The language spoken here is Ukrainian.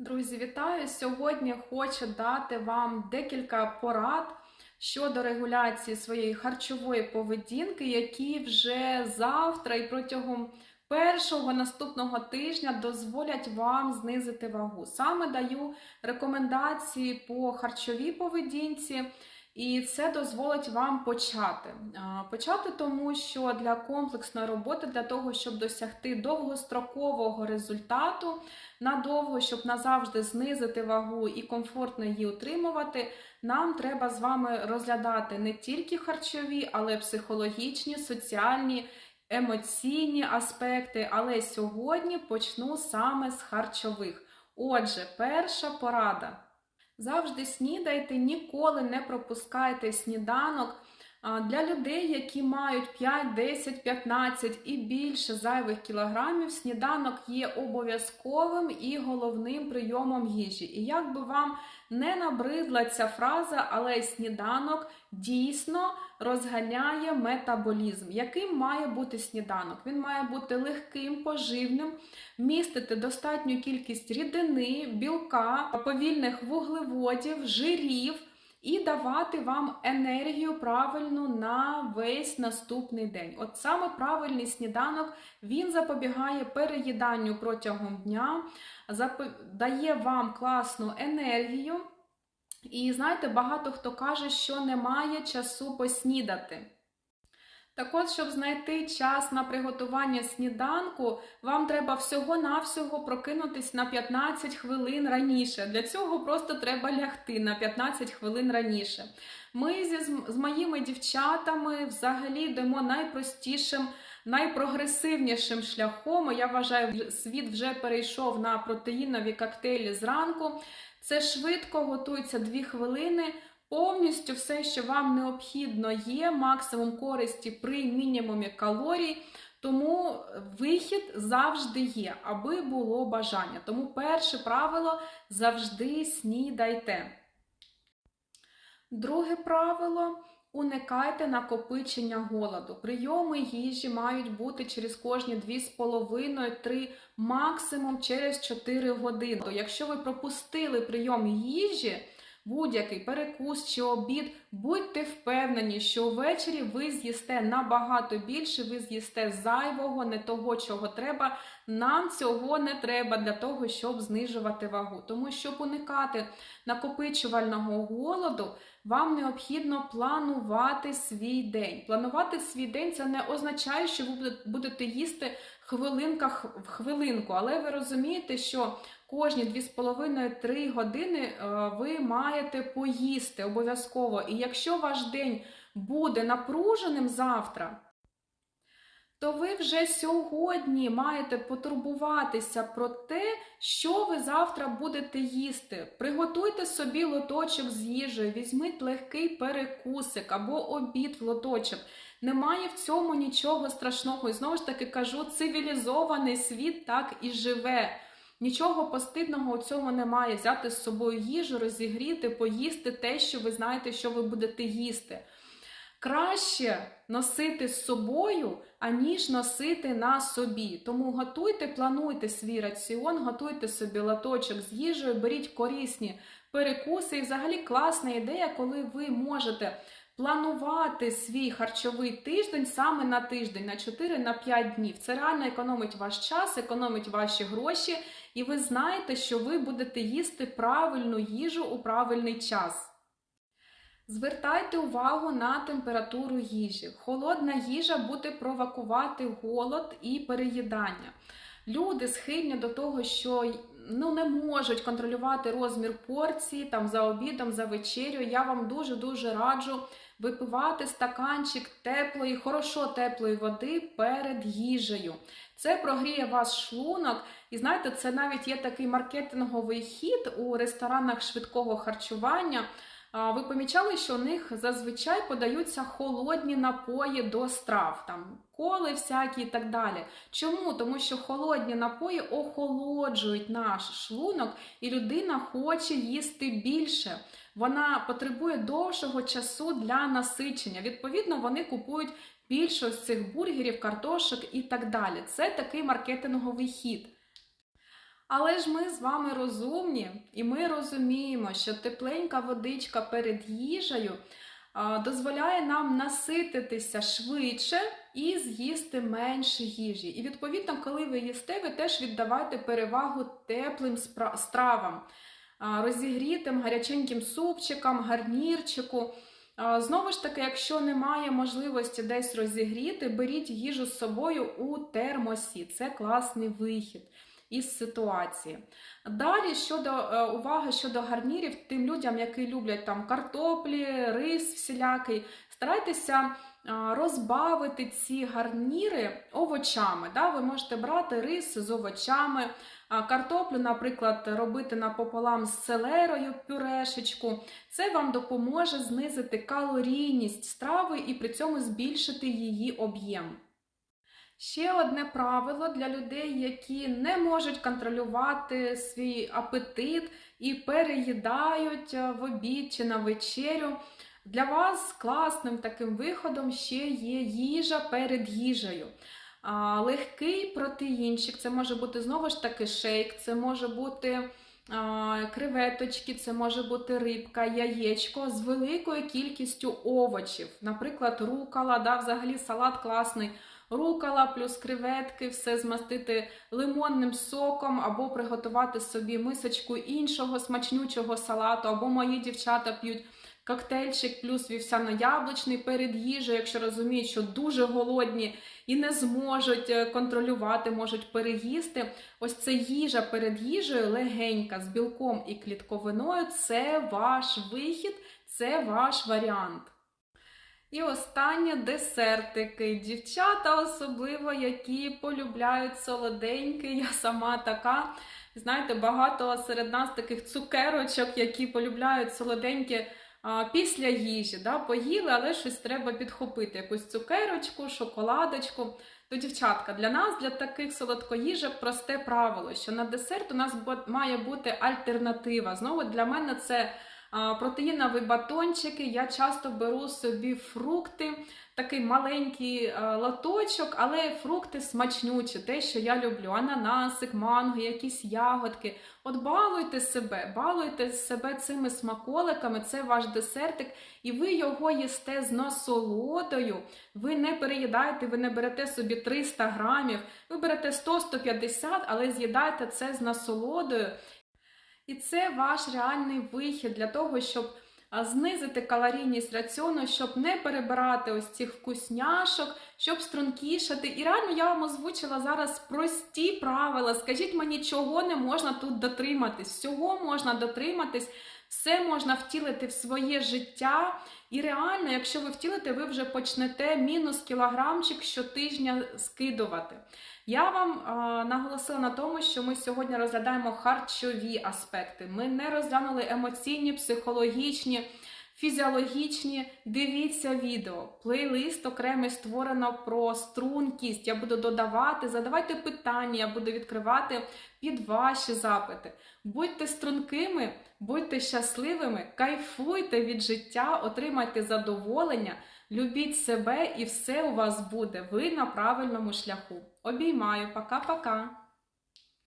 Друзі, вітаю! Сьогодні хочу дати вам декілька порад щодо регуляції своєї харчової поведінки, які вже завтра і протягом першого наступного тижня дозволять вам знизити вагу. Саме даю рекомендації по харчовій поведінці. І це дозволить вам почати. Почати тому, що для комплексної роботи, для того, щоб досягти довгострокового результату, надовго, щоб назавжди знизити вагу і комфортно її утримувати, нам треба з вами розглядати не тільки харчові, але й психологічні, соціальні, емоційні аспекти. Але сьогодні почну саме з харчових. Отже, перша порада. Завжди снідайте, ніколи не пропускайте сніданок. Для людей, які мають 5, 10, 15 і більше зайвих кілограмів, сніданок є обов'язковим і головним прийомом їжі. І як би вам не набридла ця фраза, але сніданок дійсно розганяє метаболізм. Яким має бути сніданок? Він має бути легким, поживним, містити достатню кількість рідини, білка, повільних вуглеводів, жирів. І давати вам енергію правильну на весь наступний день. От саме правильний сніданок він запобігає переїданню протягом дня, дає вам класну енергію. І знаєте, багато хто каже, що немає часу поснідати. Так от, щоб знайти час на приготування сніданку, вам треба всього-навсього прокинутись на 15 хвилин раніше. Для цього просто треба лягти на 15 хвилин раніше. Ми зі, з моїми дівчатами взагалі йдемо найпростішим, найпрогресивнішим шляхом. Я вважаю, світ вже перейшов на протеїнові коктейлі зранку. Це швидко готується 2 хвилини. Повністю все, що вам необхідно, є, максимум користі при мінімумі калорій, тому вихід завжди є, аби було бажання. Тому перше правило завжди снідайте. Друге правило уникайте накопичення голоду. Прийоми їжі мають бути через кожні 2,5-3, максимум через 4 години. Якщо ви пропустили прийом їжі, будь-який перекус чи обід, будьте впевнені, що ввечері ви з'їсте набагато більше, ви з'їсте зайвого, не того, чого треба. Нам цього не треба для того, щоб знижувати вагу. Тому, щоб уникати накопичувального голоду, вам необхідно планувати свій день. Планувати свій день це не означає, що ви будете їсти хвилинка в хвилинку, але ви розумієте, що кожні 2,5-3 години ви маєте поїсти обов'язково. І якщо ваш день буде напруженим завтра, то ви вже сьогодні маєте потурбуватися про те, що ви завтра будете їсти. Приготуйте собі лоточок з їжею, візьміть легкий перекусик або обід в лоточок. Немає в цьому нічого страшного. І знову ж таки кажу, цивілізований світ так і живе. Нічого постидного у цьому немає. Взяти з собою їжу, розігріти, поїсти те, що ви знаєте, що ви будете їсти. Краще носити з собою, аніж носити на собі. Тому готуйте, плануйте свій раціон, готуйте собі латочок з їжею, беріть корисні перекуси. І взагалі класна ідея, коли ви можете планувати свій харчовий тиждень саме на тиждень, на 4-5 днів. Це реально економить ваш час, економить ваші гроші, і ви знаєте, що ви будете їсти правильну їжу у правильний час. Звертайте увагу на температуру їжі. Холодна їжа буде провокувати голод і переїдання. Люди схильні до того, що ну, не можуть контролювати розмір порції там за обідом, за вечерю. Я вам дуже-дуже раджу випивати стаканчик теплої, хорошо теплої води перед їжею. Це прогріє ваш шлунок. І знаєте, це навіть є такий маркетинговий хід у ресторанах швидкого харчування. Ви помічали, що у них зазвичай подаються холодні напої до страв, там коли всякі і так далі. Чому? Тому що холодні напої охолоджують наш шлунок, і людина хоче їсти більше. Вона потребує довшого часу для насичення. Відповідно, вони купують більше з цих бургерів, картошок і так далі. Це такий маркетинговий хід. Але ж ми з вами розумні, і ми розуміємо, що тепленька водичка перед їжею дозволяє нам насититися швидше і з'їсти менше їжі. І відповідно, коли ви їсте, ви теж віддавайте перевагу теплим стравам, розігрітим гаряченьким супчикам, гарнірчику. Знову ж таки, якщо немає можливості десь розігріти, беріть їжу з собою у термосі. Це класний вихід із ситуації. Далі щодо е, уваги щодо гарнірів, тим людям, які люблять там картоплі, рис всілякий, старайтеся розбавити ці гарніри овочами. Да? Ви можете брати рис з овочами, картоплю, наприклад, робити напополам з селерою пюрешечку. Це вам допоможе знизити калорійність страви і при цьому збільшити її об'єм. Ще одне правило для людей, які не можуть контролювати свій апетит і переїдають е, в обід чи на вечерю. Для вас класним таким виходом ще є їжа перед їжею. Легкий протеїнчик, це може бути знову ж таки шейк, це може бути а, креветочки, це може бути рибка, яєчко з великою кількістю овочів. Наприклад, рукола, да, взагалі салат класний. Рукола плюс креветки, все змастити лимонним соком, або приготувати собі мисочку іншого смачнючого салату, або мої дівчата п'ють коктейльчик плюс вівсяно-яблучний перед їжею, якщо розуміють, що дуже голодні і не зможуть е, контролювати, можуть переїсти. Ось це їжа перед їжею легенька з білком і клітковиною це ваш вихід, це ваш варіант. І останнє десертики. Дівчата, особливо, які полюбляють солоденьке, я сама така. Знаєте, багато серед нас таких цукерочок, які полюбляють солоденьке після їжі. Да? Поїли, але щось треба підхопити. Якусь цукерочку, шоколадочку. То, дівчатка, для нас, для таких солодкоїжок, просте правило, що на десерт у нас має бути альтернатива. Знову для мене це протеїнові батончики. Я часто беру собі фрукти, такий маленький а, лоточок, але фрукти смачнючі, те, що я люблю: ананасик, манго, якісь ягодки. От балуйте себе, балуйте себе цими смаколиками, це ваш десертик, і ви його їсте з насолодою. Ви не переїдаєте, ви не берете собі 300 грамів, ви берете 100-150, але з'їдаєте це з насолодою. І це ваш реальний вихід для того, щоб знизити калорійність раціону, щоб не перебирати ось цих вкусняшок, щоб стрункішати. І реально я вам озвучила зараз прості правила. Скажіть мені, чого не можна тут дотриматись? Всього можна дотриматись, все можна втілити в своє життя. І реально, якщо ви втілите, ви вже почнете мінус кілограмчик щотижня скидувати. Я вам е, наголосила на тому, що ми сьогодні розглядаємо харчові аспекти. Ми не розглянули емоційні, психологічні, фізіологічні. Дивіться відео. Плейлист окремий створено про стрункість. Я буду додавати, задавайте питання, я буду відкривати під ваші запити. Будьте стрункими, будьте щасливими, кайфуйте від життя, отримайте задоволення. Любіть себе і все у вас буде. Ви на правильному шляху. Обіймаю, пока-пока.